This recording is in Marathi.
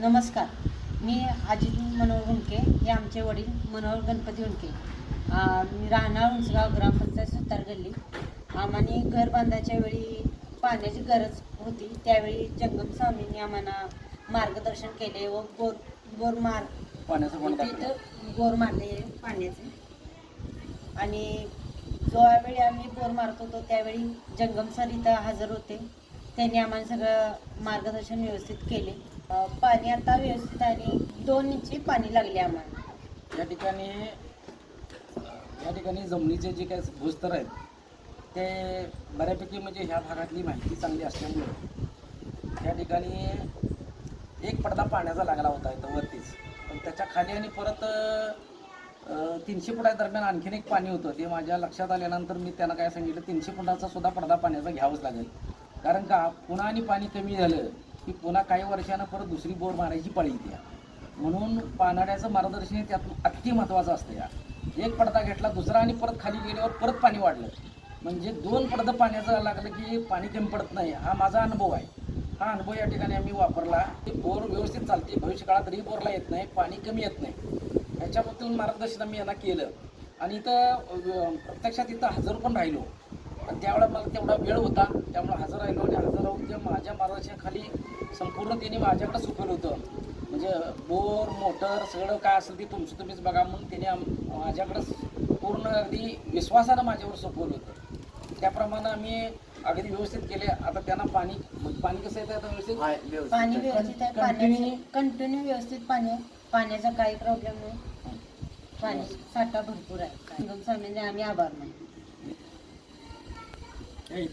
नमस्कार. मी अजित मनोहर हुंके हे आमचे वडील मनोहर गणपती हुंके आ, मी राहणार उंचगाव ग्रामपंचायत सुतार गल्ली. आम्हाने घर बांधायच्या वेळी पाण्याची गरज होती. त्यावेळी जंगम स्वामींनी आम्हाला मार्गदर्शन केले व बोर बोर मार पाण्याचं. तिथं बोर मारले पाण्याचे. आणि ज्यावेळी आम्ही बोर मारत होतो त्यावेळी जंगम सर इथं हजर होते. त्यांनी आम्हाला सगळं मार्गदर्शन व्यवस्थित केले. पाणी आता व्यवस्थित आणि दोन इंची पाणी लागले आम्हाला. या ठिकाणी या ठिकाणी जमिनीचे जे काही भूस्तर आहेत ते बऱ्यापैकी म्हणजे ह्या भागातली माहिती चांगली असल्यामुळे या ठिकाणी एक पडदा पाण्याचा लागला होता इथं वरतीच. पण त्याच्याखाली आणि परत तीनशे फुटा दरम्यान आणखीन एक पाणी होतं. ते माझ्या लक्षात आल्यानंतर मी त्यांना काय सांगितलं तीनशे फुटाचा सुद्धा पडदा पाण्याचा घ्यावाच लागेल. कारण का पुन्हा आणि पाणी कमी झालं की पुन्हा काही वर्षानं परत दुसरी बोर मारायची पळी येते म्हणून पाण्याचं मार्गदर्शन हे त्यात अति महत्त्वाचं असतं या. एक पडदा घेतला दुसरा आणि परत खाली गेल्यावर परत पाणी वाढलं. म्हणजे दोन पडदं पाण्याचं लागलं की पाणी कमी पडत नाही. हा माझा अनुभव आहे. हा अनुभव या ठिकाणी आम्ही वापरला. की बोर व्यवस्थित चालते. भविष्य काळात रिबोरला येत नाही. पाणी कमी येत नाही. याच्याबद्दल मार्गदर्शन आम्ही यांना केलं. आणि इथं प्रत्यक्षात इथं हजर पण राहिलो. आणि त्यावेळेला मला तेवढा वेळ होता. त्यामुळे हजर राहिलो आणि हजर राहून ते माझ्या मार्गदर्शनाखाली संपूर्ण त्यांनी माझ्याकडे सुचवलं होतं. म्हणजे बोर मोटर सगळं काय असेल ते तुमचं तुम्हीच बघा म्हणून त्याने माझ्याकडं पूर्ण अगदी विश्वासानं माझ्यावर सोपवलं होतं. त्याप्रमाणे आम्ही अगदी व्यवस्थित केले. आता त्यांना पाणी पाणी कसं येतं आता व्यवस्थित? पाणी व्यवस्थित आहे. पाण्याचे कंटिन्यू व्यवस्थित पाणी आहे. पाण्याचा काही प्रॉब्लेम नाही. पाणी साठा भरपूर आहे. स्वामींनी आम्ही आभार हे आहे.